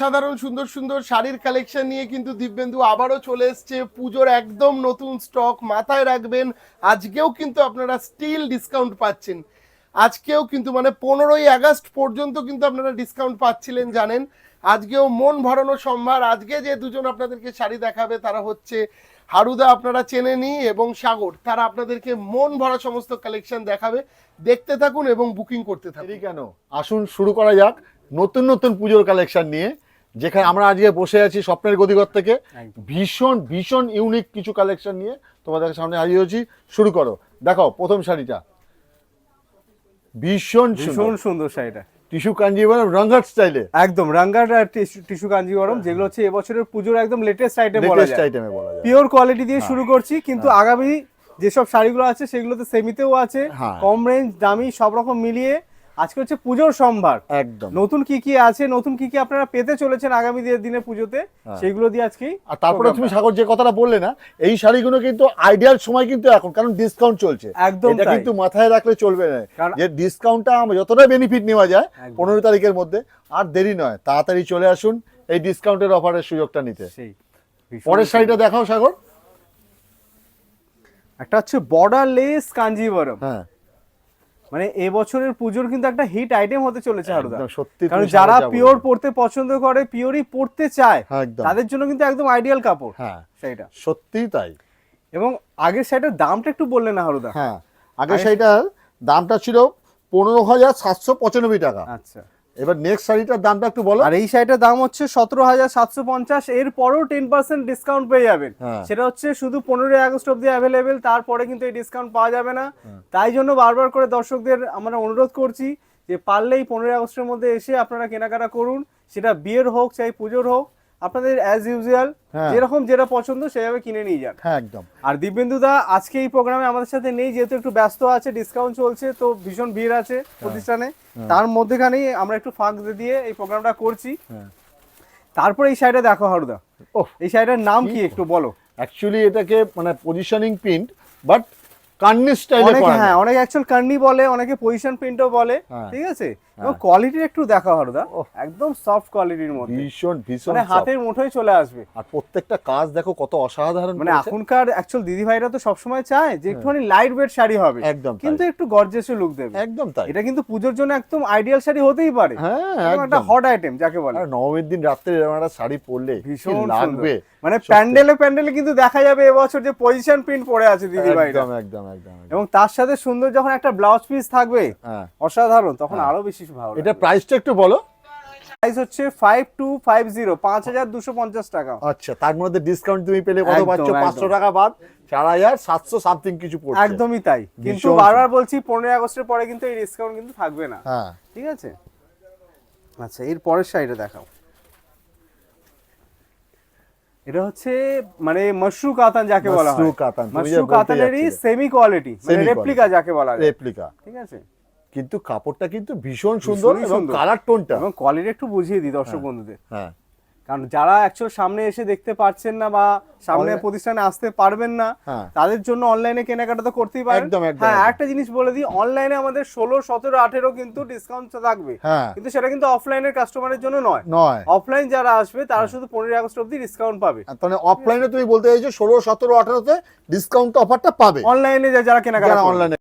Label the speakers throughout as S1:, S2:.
S1: অসাধারণ, সুন্দর সুন্দর শাড়ির কালেকশন নিয়ে কিন্তু দিব্যেন্দু আবারও চলে এসছে। পুজোর একদম নতুন স্টক মাথায় রাখবেন। আজকেও কিন্তু আপনারা স্টিল ডিসকাউন্ট পাচ্ছেন। আজকেও কিন্তু মানে পনেরোই আগস্ট পর্যন্ত কিন্তু আপনারা ডিসকাউন্ট পাচ্ছিলেন, জানেন? আজকেও মন ভরানো সম্ভার। আজকে যে দুজন আপনাদেরকে শাড়ি দেখাবে, তারা হচ্ছে হারুদা, আপনারা চেনে চেনেনি এবং সাগর। তারা আপনাদেরকে মন ভরা সমস্ত কালেকশন দেখাবে। দেখতে থাকুন এবং বুকিং করতে থাকুন।
S2: কেন? আসুন, শুরু করা যাক। নতুন নতুন পুজোর কালেকশন নিয়ে। যেখানে আমরা আজকে বসে আছি স্বপ্নের গদিঘর থেকে। ভীষণ ভীষণ ইউনিক কিছু কালেকশন নিয়ে তোমাদের সামনে হাজির হয়েছি। শুরু করো। দেখো প্রথম শাড়িটা। ভীষণ
S3: ভীষণ সুন্দর শাড়িটা।
S2: টিস্যু কাঞ্জিভারম রঙ্গাট স্টাইলে।
S3: একদম রাঙ্গার আর টিস্যু- কাঞ্জিগরম যেগুলো হচ্ছে এবছরের পুজোর একদম লেটেস্ট আইটেম বলা যায়।
S2: আইটেমে বলা যায়।
S3: পিওর কোয়ালিটি দিয়ে শুরু করছি কিন্তু আগামী যেসব শাড়িগুলো আছে সেগুলোতে সেমিতেও আছে
S2: হ্যাঁ।
S3: কম রেঞ্জ দামি সব রকম মিলিয়ে আজকে হচ্ছে পুজোর সম্ভার
S2: একদম।
S3: নতুন কি কি আছে নতুন কি কি আপনারা পেতে চলেছেন আগামী দিনে পুজোতে সেইগুলো দিয়ে আজকেই
S2: আর তারপরে তুমি সাগর যে কথাটা বললে না এই শাড়িগুলো কিন্তু আইডিয়াল সময় কিন্তু এখন কারণ ডিসকাউন্ট চলছে।
S3: একদম
S2: এটা কিন্তু মাথায় রাখলে চলবে না। যে ডিসকাউন্টটা আমরা যতটা বেনিফিট নেওয়া যায়। পনেরো তারিখের মধ্যে আর দেরি নয় তাড়াতাড়ি চলে আসুন এই ডিসকাউন্টের অফারের সুযোগটা নিতে।
S3: সেই।
S2: পরের শাড়িটা দেখাও সাগর।
S3: একটা হচ্ছে বর্ডার লেস কাঞ্জিবরম।
S2: হ্যাঁ।
S3: মানে এবছরের পুজোর কিন্তু একটা হিট আইটেম হতে চলেছে হারুদা।
S2: সত্যি
S3: কারণ যারা পিওর পড়তে পছন্দ করে পিওরই পড়তে চায়
S2: হ্যাঁ,
S3: তাদের জন্য কিন্তু একদম আইডিয়াল কাপড়
S2: হ্যাঁ
S3: সেটা
S2: সত্যিই তাই।
S3: এবং আগের শাড়িটার দামটা একটু বললেন না হারুদা?
S2: হ্যাঁ আগের শাড়িটার দামটা ছিল পনেরো হাজার সাতশো পঁচানব্বই টাকা।
S3: আচ্ছা।
S2: এবার নেক্সট শাড়িটার দামটা একটু বলো
S3: আর এই শাড়িটার দাম হচ্ছে সতেরো হাজার সাতশো পঞ্চাশ এর পরেও টেন পার্সেন্ট ডিসকাউন্ট পেয়ে যাবেন
S2: হ্যাঁ।
S3: সেটা হচ্ছে শুধু পনেরোই আগস্ট অব্দি অ্যাভেলেবেল তারপরে কিন্তু এই ডিসকাউন্ট পাওয়া যাবে না
S2: হ্যাঁ।
S3: তাই জন্য বারবার করে দর্শকদের আমরা অনুরোধ করছি যে পারলেই পনেরোই আগস্টের মধ্যে এসে আপনারা কেনাকাটা করুন সেটা বিয়ের হোক চাই পুজোর হোক আপনাদের অ্যাজ ইউজুয়াল
S2: হ্যাঁ।
S3: যেরকম যেটা পছন্দ সেভাবে কিনে নিয়ে যান।
S2: হ্যাঁ একদম।
S3: আর দিব্যেন্দু দা আজকে এই প্রোগ্রামে আমাদের সাথে নেই যেহেতু একটু ব্যস্ত আছে ডিসকাউন্ট চলছে তো ভীষণ ভিড় আছে
S2: হ্যাঁ।
S3: প্রতিষ্ঠানে। তার মধ্যেখানেই আমরা একটু ফাঁক দিয়ে এই প্রোগ্রামটা করছি।
S2: হ্যাঁ।
S3: তারপরে এই শাড়িটা দেখো হারুদা।
S2: ও
S3: এই শাড়িটার নাম কি একটু বলো?
S2: অ্যাকচুয়ালি এটাকে মানে পজিশনিং প্রিন্ট বাট কার্নি স্টাইলে করা
S3: হ্যাঁ অনেকে অ্যাকচুয়াল কার্নি বলে অনেকে পজিশন প্রিন্টও বলে
S2: হ্যাঁ।
S3: ঠিক আছে? কোয়ালিটির একটু দেখো হারুদা। একদম সফট কোয়ালিটির মধ্যে।
S2: ভীষণ ভীষণ
S3: মানে হাতের মুঠোয় চলে আসবে।
S2: আর প্রত্যেকটা কাজ দেখো কত অসাধারণ
S3: মানে এখনকার অ্যাকচুয়াল দিদি ভাইরা তো সবসময় চায় যে একটুখানি লাইট ওয়েট শাড়ি হবে।
S2: একদম
S3: কিন্তু একটু গর্জেসে লুক দেবে।
S2: একদম তাই।
S3: এটা কিন্তু পুজোর জন্য একদম আইডিয়াল শাড়ি হতেই পারে।
S2: হ্যাঁ
S3: একটা হট আইটেম যাকে বলে।
S2: নবমীর দিন রাত্রে এরকম একটা শাড়ি পরলে
S3: ভীষণ
S2: লাগবে?
S3: মানে। প্যান্ডেলে প্যান্ডেলে কিন্তু দেখা যাবে এবছর যে পজিশন প্রিন্ট পড়ে আছে দিদি
S2: একদম একদম একদম একদম।
S3: এবং তার সাথে সুন্দর যখন একটা ব্লাউজ পিস থাকবে
S2: হ্যাঁ।
S3: অসাধারণ তখন আরও বেশি ভালো
S2: এটা প্রাইসটা একটু বলো।
S3: প্রাইস হচ্ছে ফাইভ টু ফাইভ জিরো পাঁচ হাজার দুশো পঞ্চাশ টাকা।
S2: আচ্ছা তার মধ্যে ডিসকাউন্ট তুমি পেলে কত পাচ্ছ?
S3: একদম।
S2: পাঁচশো টাকা বাদ চার হাজার সাতশো সামথিং কিছু পড়ছে।
S3: একদমই তাই। কিন্তু বারবার বলছি পনেরোই আগস্টের পরে কিন্তু এই ডিসকাউন্ট কিন্তু থাকবে না।
S2: হ্যাঁ।
S3: ঠিক আছে? আচ্ছা এর পরের শাড়িটা দেখাও। এটা হচ্ছে মানে মশরু কাতান যাকে বলা হয়।
S2: মাশরু কাতান,
S3: মশরু কাতানেরই সেমি কোয়ালিটি মানে রেপ্লিকা যাকে বলা যায়
S2: রেপ্লিকা
S3: ঠিক আছে?
S2: কিন্তু কাপড়টা কিন্তু ভীষণ সুন্দর এবং কালার টোনটা
S3: এবং কোয়ালিটি একটু বুঝিয়ে দিই দর্শক বন্ধুদের।
S2: হ্যাঁ।
S3: কারণ যারা অ্যাকচুয়াল সামনে এসে দেখতে পারছেন না বা সামনে প্রতিষ্ঠানে আসতে পারবেন না
S2: হ্যাঁ।
S3: তাদের জন্য অনলাইনে কেনাকাটা তো করতেই পারেন।
S2: একদম, একদম,
S3: হ্যাঁ একটা জিনিস বলে দিই অনলাইনে আমাদের ষোলো সতেরো আঠেরো কিন্তু ডিসকাউন্ট থাকবে।
S2: হ্যাঁ।
S3: কিন্তু সেটা কিন্তু অফলাইনের কাস্টমারের জন্য নয়।
S2: নয়।
S3: অফলাইন যারা আসবে তারা শুধু পনেরোই আগস্ট অব্দি ডিসকাউন্ট পাবে।
S2: তাহলে অফলাইনে তুমি বলতে চাইছো ষোলো সতেরো আঠারোতে ডিসকাউন্ট অফারটা পাবে।
S3: অনলাইনে যারা কেনাকাটা
S2: অনলাইনে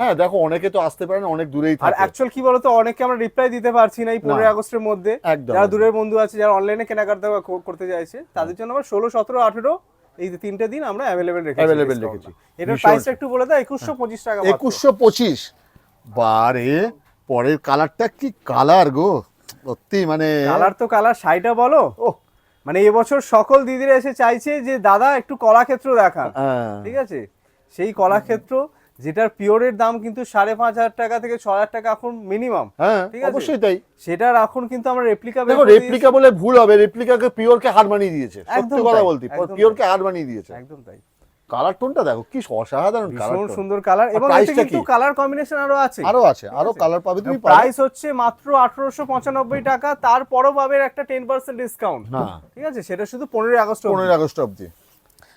S2: হ্যাঁ দেখো অনেকে তো আসতে পারে না অনেক দূরেই
S3: আর অ্যাকচুয়াল কি বলতো অনেকে আমরা রিপ্লাই দিতে পারছি না এই পনেরোই। আগস্টের মধ্যে। যারা দূরের বন্ধু আছে যারা অনলাইনে কেনাকাটা কর- করতে চাইছে তাদের জন্য আমরা ষোলো সতেরো আঠেরো এই তিনটে দিন আমরা অ্যাভেলেবেল রেখেছি। Discount
S2: রেখেছি।
S3: এটার
S2: ভীষণ।
S3: প্রাইসটা একটু বলে দাও একুশশো পঁচিশ টাকা।
S2: একুশশো পঁচিশ? বারে পরের কালারটা কি কালার গো? সত্যি মানে
S3: কালার তো কালার শাড়িটা বলো।
S2: ও
S3: মানে এবছর সকল দিদিরা এসে চাইছে যে দাদা একটু কলাক্ষেত্র দেখান।
S2: হ্যাঁ।
S3: ঠিক আছে? সেই কলাক্ষেত্র যেটার পিওরের দাম কিন্তু সাড়ে পাঁচ হাজার টাকা থেকে ছ হাজার টাকা এখন মিনিমাম
S2: হ্যাঁ
S3: ঠিক আছে।
S2: অবশ্যই তাই।
S3: সেটার এখন কিন্তু আমরা রেপ্লিকা
S2: দেখো রেপ্লিকা বলে ভুল হবে। রেপ্লিকাকে পিওরকে হার বানিয়ে দিয়েছে। সত্যি কথা বলতে। পিওরকে হার বানিয়ে দিয়েছে।
S3: একদম তাই।
S2: কালার টোনটা দেখো কি অসাধারণ কালার
S3: সুন্দর কালার এবং এতে কিন্তু কালার কম্বিনেশন আরও আছে।
S2: আরও আছে আরও কালার পাবে তুমি
S3: প্রাইস হচ্ছে মাত্র আঠারোশো পঁচানব্বই টাকা তারপরও পাবে একটা টেন পার্সেন্ট ডিসকাউন্ট ঠিক আছে? সেটা শুধু পনেরোই আগস্ট অবধি।
S2: পনেরোই আগস্ট অব্দি
S3: আচ্ছা।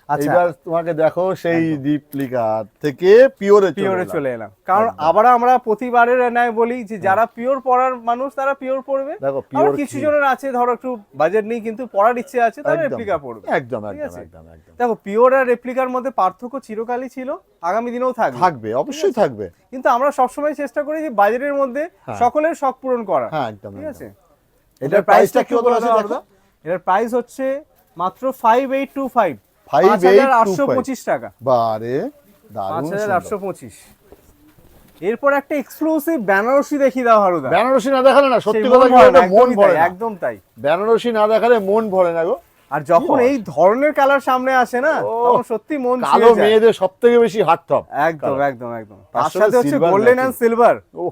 S2: এবার তোমাকে দেখো সেই দীপলিকা থেকে পিওরে
S3: পিওরে চলে এলাম। কারণ আবার আমরা প্রতিবারের ন্যায় বলি যে যারা পিওর পড়ার মানুষ তারা পিওর পড়বে।
S2: দেখো পিওর
S3: কিছু জনের আছে ধরো একটু বাজেট নেই কিন্তু পড়ার ইচ্ছে আছে তারা রেপ্লিকা পড়বে।
S2: একদম একদম একদম
S3: দেখো পিওর আর রেপ্লিকার মধ্যে পার্থক্য চিরকালই ছিল আগামী দিনেও থাকবে।
S2: থাকবে অবশ্যই থাকবে।
S3: কিন্তু আমরা সবসময় চেষ্টা করি যে বাজেটের মধ্যে
S2: হ্যাঁ।
S3: সকলের শখ পূরণ করা
S2: হ্যাঁ একদম
S3: ঠিক আছে?
S2: এটার প্রাইসটা কি
S3: আলাদা। এটার প্রাইস হচ্ছে মাত্র five eight two five
S2: five
S3: পাঁচ হাজার আটশো পঁচিশ টাকা।
S2: বারে
S3: পাঁচ
S2: দারুণ
S3: হাজার
S2: সুন্দর।
S3: আটশো পঁচিশ। এরপর একটা এক্সক্লুসিভ বেনারসি দেখিয়ে দাও হারুদা।
S2: বেনারসি না দেখালে না সত্যি কথা কি মন ভরে
S3: একদম তাই।
S2: বেনারসি না দেখালে মন ভরে না গো।
S3: আর যখন এই ধরনের কালার সামনে আসে না তখন সত্যি মন
S2: কালো মেয়েদের সব থেকে বেশি হাট টপ
S3: একদম একদম একদম।
S2: তার সাথে
S3: হচ্ছে গোল্ডেন। অ্যান্ড সিলভার
S2: ও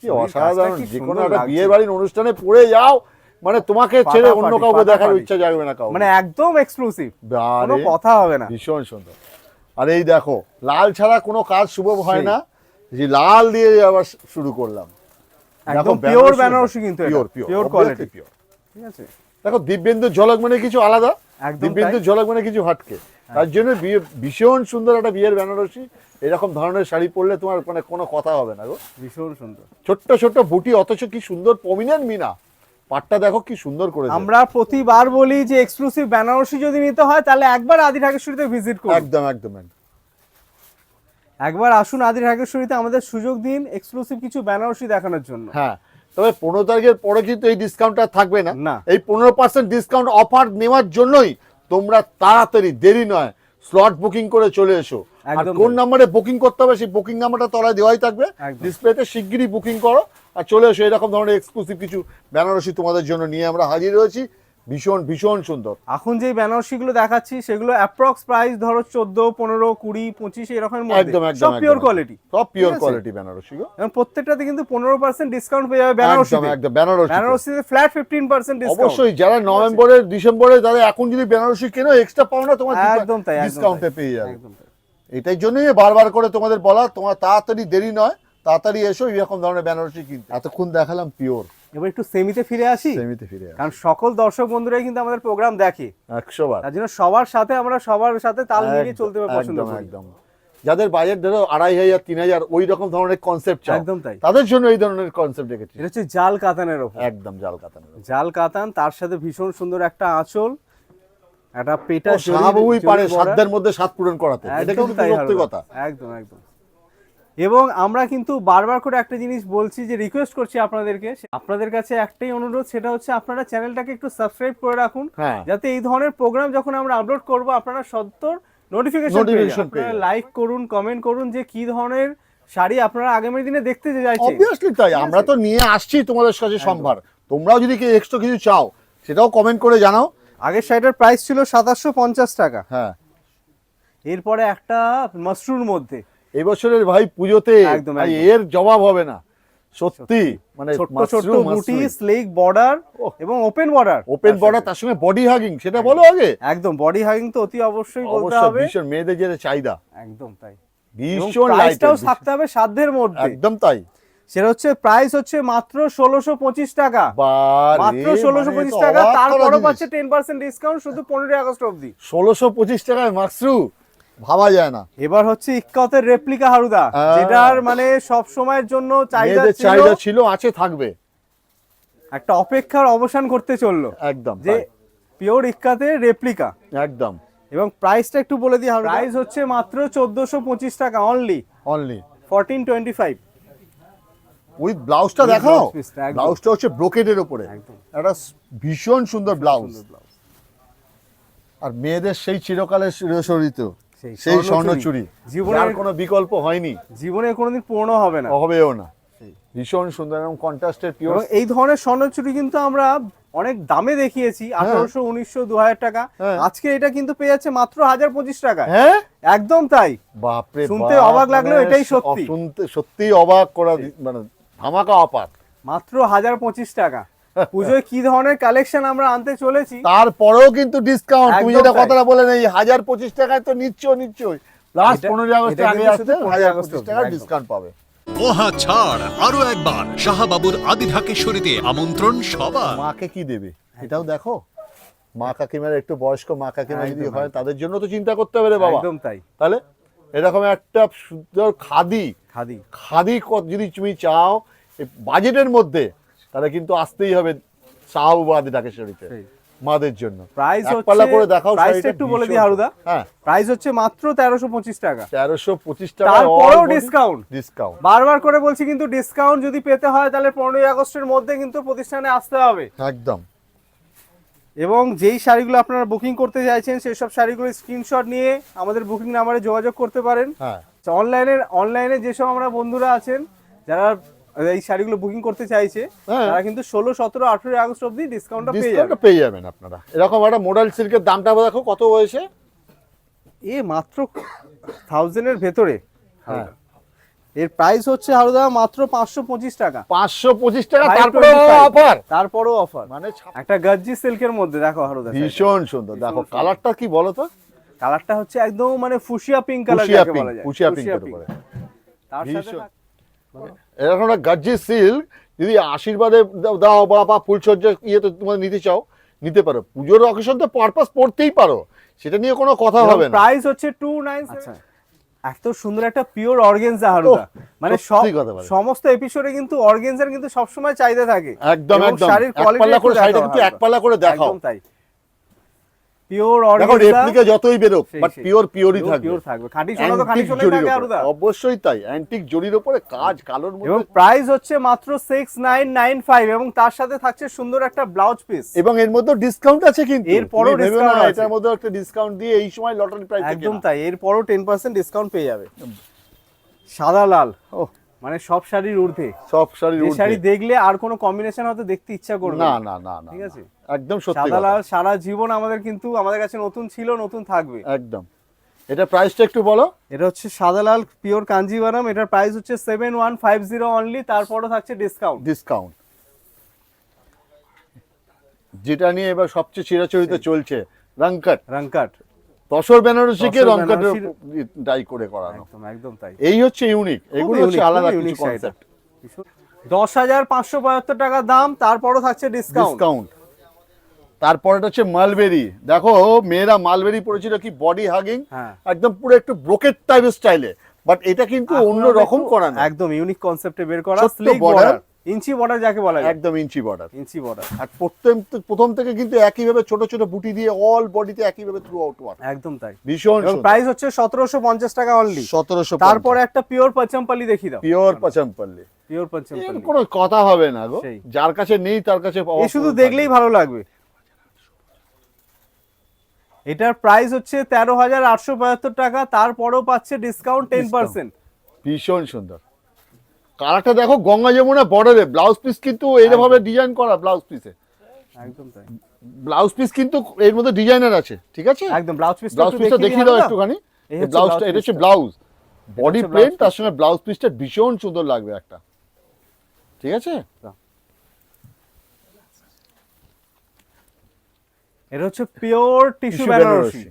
S2: কি অসাধারণ যে কোনো একটা। বিয়ে বাড়ির অনুষ্ঠানে পড়ে যাও মানে তোমাকে ছেড়ে অন্য কাউকে দেখার ইচ্ছা জাগবে না কাউ
S3: মানে একদম এক্সক্লুসিভ কোনো কথা হবে না।
S2: ভীষণ সুন্দর। আর এই দেখো লাল ছাড়া কোনো কাজ শুভ হয় না। যে লাল দিয়ে আবার শুরু করলাম।
S3: একদম পিওর বেনারসি কিন্তু
S2: pure pure
S3: pure quality
S2: pure
S3: ঠিক আছে?
S2: দেখো দিব্যেন্দু ঝলক মানে কিছু আলাদা। দিব্যেন্দু ঝলক মানে কিছু হাটকে। তার জন্য বিয়ে ভীষণ সুন্দর একটা বিয়ের বেনারসি। এরকম ধরনের শাড়ি পরলে তোমার মানে কোনো কথা হবে না গো।
S3: ভীষণ সুন্দর।
S2: ছোট্ট ছোট্ট বুটি অথচ কি সুন্দর প্রমিনেন্ট মিনা। পাটটা দেখো কি সুন্দর করে
S3: আমরা প্রতিবার বলি যে এক্সক্লুসিভ বেনারসি যদি নিতে হয় তাহলে একবার আদি ঢাকেশ্বরীতে ভিজিট করুন
S2: একদম একদম।
S3: একবার আসুন আদি ঢাকেশ্বরীতে আমাদের সুযোগ দিন এক্সক্লুসিভ কিছু বেনারসি দেখানোর জন্য
S2: হ্যাঁ তবে পনেরো তারিখের পরে কিন্তু এই ডিসকাউন্টটা থাকবে না
S3: না।
S2: এই পনেরো পার্সেন্ট ডিসকাউন্ট অফার নেওয়ার জন্যই তোমরা তাড়াতাড়ি দেরি নয় স্লট বুকিং করে চলে এসো। আর কোন নাম্বারে বুকিং করতে হবে সেই বুকিং নাম্বারটা তলায় দেওয়াই থাকবে। ডিসপ্লেতে শিগগিরই বুকিং করো। আর চলে এসো এরকম ধরনের এক্সক্লুসিভ কিছু বেনারসি তোমাদের জন্য নিয়ে আমরা হাজির হয়েছি ভীষণ ভীষণ সুন্দর।
S3: এখন যে বেনারসি গুলো দেখাচ্ছি সেগুলো অ্যাপ্রক্স প্রাইস ধরো চোদ্দ পনেরো কুড়ি পঁচিশ এরকম
S2: একদম একদম
S3: সব পিওর কোয়ালিটি
S2: সব পিওর কোয়ালিটি বেনারসি গো।
S3: এবং প্রত্যেকটাতে কিন্তু পনেরো পার্সেন্ট ডিসকাউন্ট পেয়ে যাবে বেনারসি
S2: একদম একদম বেনারসি
S3: বেনারসিতে ফ্ল্যাট ফিফটিন পার্সেন্ট ডিসকাউন্ট
S2: অবশ্যই যারা নভেম্বরে ডিসেম্বরে তারা এখন যদি বেনারসি কেনো এক্সট্রা পাও না তোমার
S3: একদম তাই,
S2: ডিসকাউন্টে পেয়ে যাবে।
S3: একদম।
S2: এটাই জন্যই বারবার করে তোমাদের বলা তোমার তাড়াতাড়ি দেরি নয় তাড়াতাড়ি এসো এরকম ধরনের বেনারসি কিনতে। এতক্ষণ দেখালাম পিওর
S3: এবার একটু সেমিতে ফিরে আসি?
S2: সেমিতে ফিরে আসো।
S3: কারণ সকল দর্শক বন্ধুরাই কিন্তু আমাদের প্রোগ্রাম দেখে।
S2: একশো বার
S3: তার জন্য সবার সাথে আমরা সবার সাথে তাল মিলিয়ে চলতে পছন্দ করি।
S2: একদম। যাদের বাজেট ধরো আড়াই হাজার তিন হাজার ওই রকম ধরনের কনসেপ্ট চাও
S3: একদম তাই।
S2: তাদের জন্য এই ধরনের কনসেপ্ট রেখেছি।
S3: এটা হচ্ছে জাল কাতানের ওপর।
S2: একদম জাল কাতানো
S3: জাল কাতান তার সাথে ভীষণ সুন্দর একটা আঁচল একটা পেটা জরি-
S2: পারে সাধ্যের মধ্যে সাত পূরণ করাতে। এটা কিন্তু কথা
S3: একদম একদম। এবং আমরা কিন্তু বারবার করে একটা জিনিস বলছি যে রিকোয়েস্ট করছি আপনাদেরকে আপনাদের কাছে একটাই অনুরোধ সেটা হচ্ছে আপনারা চ্যানেলটাকে একটু সাবস্ক্রাইব করে রাখুন
S2: হ্যাঁ।
S3: যাতে এই ধরনের প্রোগ্রাম যখন আমরা আপলোড করব আপনারা সত্তর নোটিফিকেশন। লাইক করুন কমেন্ট করুন যে কি ধরনের শাড়ি আপনারা আগামী দিনে দেখতে চাইছেন।
S2: অবভিয়াসলি তাই আমরা তো নিয়ে আসছি তোমাদের কাছে সম্ভার। তোমরাও যদি কি এক্সট্রা কিছু চাও সেটাও কমেন্ট করে জানাও।
S3: আগের শাড়িটার প্রাইস ছিল সাতাশশো পঞ্চাশ টাকা।
S2: হ্যাঁ।
S3: এরপরে একটা মাশরুর মধ্যে।
S2: এই বছরের ভাই পুজোতে। এর জবাব হবে না। সত্যি মানে
S3: ছোট্ট ছোট্ট বুটি স্লেক বর্ডার এবং ওপেন বর্ডার
S2: ওপেন বর্ডার তার সঙ্গে বডি হাগিং সেটা বলো আগে?
S3: একদম বডি হাগিং তো অতি অবশ্যই বলতে হবে।
S2: ভীষণ মেয়েদের যে চাহিদা।
S3: একদম তাই।
S2: ভীষণ
S3: প্রাইসটাও থাকতে হবে সাধ্যের মধ্যে।
S2: একদম তাই।
S3: সেটা হচ্ছে প্রাইস হচ্ছে মাত্র ষোলোশো পঁচিশ টাকা। মাত্র ষোলোশো
S2: মানে
S3: পঁচিশ টাকা
S2: অবাক
S3: তারপরও পাচ্ছে টেন পার্সেন্ট ডিসকাউন্ট শুধু পনেরোই আগস্ট অবধি।
S2: ষোলোশো পঁচিশ টাকায় মাকসরু ভাবা যায় না।
S3: এবার হচ্ছে ইক্কাতের রেপ্লিকা হারুদা যেটার মানে সব সময়ের জন্য চাহিদা
S2: মেয়েদের
S3: ছিল
S2: চাহিদা ছিল আছে থাকবে।
S3: একটা অপেক্ষার অবসান করতে চলল।
S2: একদম
S3: যে পিওর ইক্কাতের রেপ্লিকা
S2: একদম।
S3: এবং প্রাইসটা একটু বলে দিই প্রাইস হচ্ছে মাত্র চোদ্দশো পঁচিশ টাকা only
S2: only
S3: fourteen twenty five
S2: with ব্লাউজটা দেখাও?
S3: একদম।
S2: ব্লাউজটা হচ্ছে ব্রোকেডের উপরে।
S3: একদম।
S2: একটা ভীষণ সুন্দর ব্লাউজ আর মেয়েদের সেই চিরকালের চিরসরিত
S3: সেই স্বর্ণচুরি।
S2: স্বর্ণচুরি
S3: জীবনের-
S2: কোনো বিকল্প হয়নি।
S3: জীবনে কোনোদিন পূর্ণ হবে না।
S2: হবেও না। ভীষণ সুন্দর এবং কন্ট্রাস্টের পিওর
S3: এই ধরনের স্বর্ণচুরি কিন্তু আমরা অনেক দামে দেখিয়েছি আঠারোশো উনিশশো দু হাজার টাকা।
S2: হ্যাঁ।
S3: আজকে এটা কিন্তু পেয়ে যাচ্ছে মাত্র হাজার পঁচিশ টাকা
S2: হ্যাঁ?
S3: একদম তাই।
S2: বাপরে
S3: শুনতে অবাক লাগলেও
S2: মানে
S3: এটাই সত্যি।
S2: শুনতে সত্যি অবাক করা মানে ধামাকা অপার।
S3: মাত্র হাজার পঁচিশ টাকা। পুজোয় কি ধরনের কালেকশন আমরা আনতে চলেছি?
S2: তারপরেও কিন্তু ডিসকাউন্ট তুমি যেটা কথাটা বলে নেই হাজার পঁচিশ টাকায় তো নিচ্ছ নিশ্চয়ই। প্লাস
S3: এটা-
S2: পনেরোই আগস্ট আগে আসতে হাজার পঁচিশ টাকার ডিসকাউন্ট পাবে।
S4: মহা ছাড় আরও একবার। শাহবাবুর আদি ঢাকেশ্বরীতে আমন্ত্রণ সবার।
S2: মাকে কি দেবে? এটাও দেখো। মা কাকিমার একটু বয়স্ক মা কাকিমা যদি হয় তাদের জন্য তো চিন্তা করতে হবে রে বাবা।
S3: একদম তাই।
S2: তাহলে এরকম একটা সুন্দর খাদি।
S3: খাদি।
S2: খাদি যদি তুমি চাও বাজেটের মধ্যে তাহলে কিন্তু আসতেই হবে শাহবাদি ঢাকেশ্বরীতে। মাদের জন্য।
S3: প্রাইস
S2: পাল্লা করে দেখাও
S3: প্রাইসটা একটু বলে দিই হারুদা।
S2: হ্যাঁ।
S3: প্রাইস হচ্ছে মাত্র তেরোশো পঁচিশ টাকা।
S2: তেরোশো পঁচিশ টাকা
S3: তারপরেও ডিসকাউন্ট
S2: ডিসকাউন্ট
S3: বারবার করে বলছি কিন্তু ডিসকাউন্ট যদি পেতে হয় তাহলে পনেরোই আগস্টের মধ্যে কিন্তু প্রতিষ্ঠানে আসতে হবে।
S2: একদম।
S3: এবং যেই শাড়িগুলো আপনারা বুকিং করতে চাইছেন সেই সব শাড়িগুলো স্ক্রিনশট নিয়ে আমাদের বুকিং নাম্বারে যোগাযোগ করতে পারেন।
S2: হ্যাঁ।
S3: অনলাইনে অনলাইনে যেসব আমরা বন্ধুরা আছেন যারা এই শাড়িগুলো বুকিং করতে চাইছে
S2: হ্যাঁ।
S3: তারা কিন্তু ষোলো সতেরো আঠেরোই আগস্ট অব্দি ডিসকাউন্টটা পেয়ে
S2: ডিসকাউন্ট
S3: যাবে।
S2: পেয়ে যাবেন আপনারা। এরকম একটা মোডাল সিল্কের দামটা দেখো কত হয়েছে?
S3: এ মাত্র থাউজেন্ডের ভেতরে।
S2: হ্যাঁ।
S3: এর প্রাইস হচ্ছে হারুদা মাত্র পাঁচশো পঁচিশ টাকা।
S2: পাঁচশো পঁচিশ টাকা তারপরে অফার
S3: তারপরও অফার
S2: মানে
S3: একটা গজ্জি সিল্কের মধ্যে দেখো হারুদা
S2: ভীষণ সুন্দর। দেখো কালারটা কি বলো তো?
S3: কালারটা হচ্ছে একদম মানে ফুসিয়া পিঙ্ক কালার যাকে
S2: পিঙ্ক
S3: বলা যায়। Fuchsia pink। তার সাথে
S2: এরকম একটা গাজ্জি সিল্ক যদি আশীর্বাদে দাও- বা বা ফুলসজ্জা ইয়েতে তোমার নিতে চাও নিতে পারো। পুজোর অকেশন তো পারপাস পড়তেই পারো। সেটা নিয়ে কোনো কথা হবে না।
S3: প্রাইস হচ্ছে টু নাইন আচ্ছা। এত সুন্দর একটা পিওর অর্গেনজা হারুদা। মানে সব
S2: সত্যি কথা বলে।
S3: সমস্ত এপিসোডে কিন্তু অর্গেনজার কিন্তু সবসময় চাহিদা থাকে।
S2: একদম একদম।
S3: শাড়ির
S2: এক পাল্লা করে
S3: দেখাও। একদম তাই। পিওর
S2: দেখো
S3: অর্গেনজা
S2: রেপ্লিকা যতই বেরোক বাট পিওর পিওরই থাকবে
S3: pure থাকবে। খাঁটি সোনা তো খাঁটি সোনাই থাকে
S2: ওপরে। অবশ্যই তাই অ্যান্টিক জরির উপরে কাজ কালোর
S3: এবং প্রাইস হচ্ছে মাত্র সিক্স নাইন নাইন ফাইভ এবং তার সাথে থাকছে সুন্দর একটা ব্লাউজ পিস
S2: এবং এর মধ্যে ডিসকাউন্ট আছে কিন্তু
S3: এরপরও
S2: তুমি ভেবে
S3: আছে।
S2: এটার মধ্যে একটা ডিসকাউন্ট দিয়ে এই সময় লটারি প্রাইস
S3: একদম তাই ডিসকাউন্ট পেয়ে যাবে সাদা লাল
S2: ও
S3: মানে সব শাড়ির ঊর্ধ্বে
S2: সব শাড়ির ঊর্ধ্বে।
S3: শাড়ি দেখলে আর কোনো কম্বিনেশন হয়তো দেখতে ইচ্ছা করবে।
S2: না
S3: না
S2: না
S3: ঠিক আছে?
S2: একদম সত্যি
S3: সাদা লাল সারা জীবন আমাদের কিন্তু আমাদের কাছে নতুন ছিল নতুন থাকবে।
S2: একদম। এটা প্রাইসটা একটু বলো।
S3: এটা হচ্ছে সাদা লাল পিওর কাঞ্জিভারাম এটার প্রাইস হচ্ছে seven one five zero only তারপরও থাকছে ডিসকাউন্ট
S2: ডিসকাউন্ট যেটা নিয়ে এবার সবচেয়ে চিরাচরিত চলছে রংকাট।
S3: রংকাট।
S2: তসর বেনারসিকে রংকাটের ডাই করে করানো।
S3: একদম একদম তাই।
S2: এই হচ্ছে ইউনিক এগুলো হচ্ছে আলাদা কিছু কনসেপ্ট
S3: দশ হাজার পাঁচশো বাহাত্তর টাকা দাম তারপরও থাকছে ডিসকাউন্ট
S2: ডিসকাউন্ট তারপরে হচ্ছে মালবেরি। দেখো মেয়েরা মালবেরি পরেছিল কি বডি হাগিং
S3: হ্যাঁ।
S2: একদম পুরো একটু ব্রোকেট টাইপের স্টাইলে বাট এটা কিন্তু অন্য রকম করানো
S3: একদম ইউনিক কনসেপ্টে বের করা স্লিক বর্ডার ইঞ্চি বর্ডার যাকে বলা যায়।
S2: একদম ইঞ্চি বর্ডার
S3: ইঞ্চি বর্ডার
S2: আর প্রথম প্রথম থেকে কিন্তু একইভাবে ছোট ছোট বুটি দিয়ে অল বডিতে একইভাবে থ্রু আউট ওয়ার্ক
S3: একদম তাই।
S2: ভীষণ
S3: এবং প্রাইস হচ্ছে সতেরোশো পঞ্চাশ টাকা অনলি
S2: সতেরোশো
S3: তারপরে একটা পিওর পচমপালি দেখি দাও।
S2: পিওর পচামপল্লি
S3: পিওর পচমপালি
S2: কোনো কথা হবে না গো। যার কাছে নেই তার কাছে
S3: শুধু দেখলেই ভালো লাগবে। এটার প্রাইস হচ্ছে তেরো হাজার আটশো বাহাত্তর টাকা তারপরেও পাচ্ছে ডিসকাউন্ট টেন পার্সেন্ট
S2: ভীষণ সুন্দর। কালারটা দেখো গঙ্গা যমুনা বর্ডারে ব্লাউজ পিস কিন্তু এইভাবে ডিজাইন করা ব্লাউজ পিসে
S3: একদম তাই।
S2: ব্লাউজ পিস কিন্তু এর মধ্যে ডিজাইনার আছে ঠিক আছে?
S3: একদম ব্লাউজ পিস
S2: ব্লাউজ পিসটা দেখিয়ে দাও একটুখানি। ব্লাউজটা এটা হচ্ছে। ব্লাউজ বডি প্লেন তার সঙ্গে ব্লাউজ পিসটা ভীষণ সুন্দর লাগবে একটা। ঠিক আছে?
S3: এটা হচ্ছে পিওর টিস্যু বেনারসি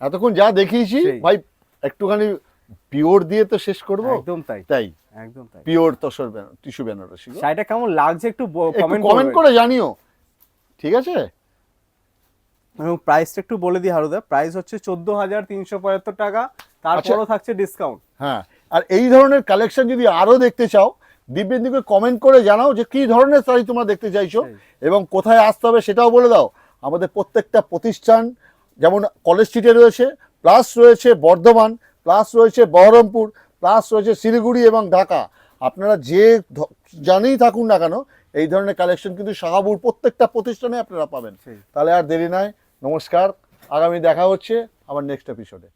S2: এতক্ষণ যা দেখিয়েছি ভাই একটুখানি পিওর দিয়ে তো শেষ করব?
S3: একদম তাই।
S2: তাই?
S3: একদম তাই।
S2: Pure tussar tissue Banarasi.
S3: শাড়িটা কেমন লাগছে একটু কমেন্ট
S2: কমেন্ট করে জানিও। ঠিক আছে?
S3: এবং প্রাইসটা একটু বলে দিই হারুদা। প্রাইস হচ্ছে চোদ্দ হাজার তিনশো পঁয়াত্তর টাকা। তারপরও থাকছে ডিসকাউন্ট
S2: হ্যাঁ। আর এই ধরনের কালেকশন যদি আরও দেখতে চাও দিব্যেন্দুকে কমেন্ট করে জানাও যে কি ধরনের শাড়ি তোমরা দেখতে চাইছো এবং কোথায় আসতে হবে সেটাও বলে দাও। আমাদের প্রত্যেকটা প্রতিষ্ঠান যেমন কলেজ স্ট্রিটে রয়েছে প্লাস রয়েছে বর্ধমান প্লাস রয়েছে বহরমপুর প্লাস রয়েছে শিলিগুড়ি এবং ঢাকা। আপনারা যে জানেই থাকুন না কেন এই ধরনের কালেকশন কিন্তু শাহাবুর প্রত্যেকটা প্রতিষ্ঠানে আপনারা পাবেন। তাহলে আর দেরি নাই নমস্কার। আগামী দেখা হচ্ছে আমার নেক্সট এপিসোডে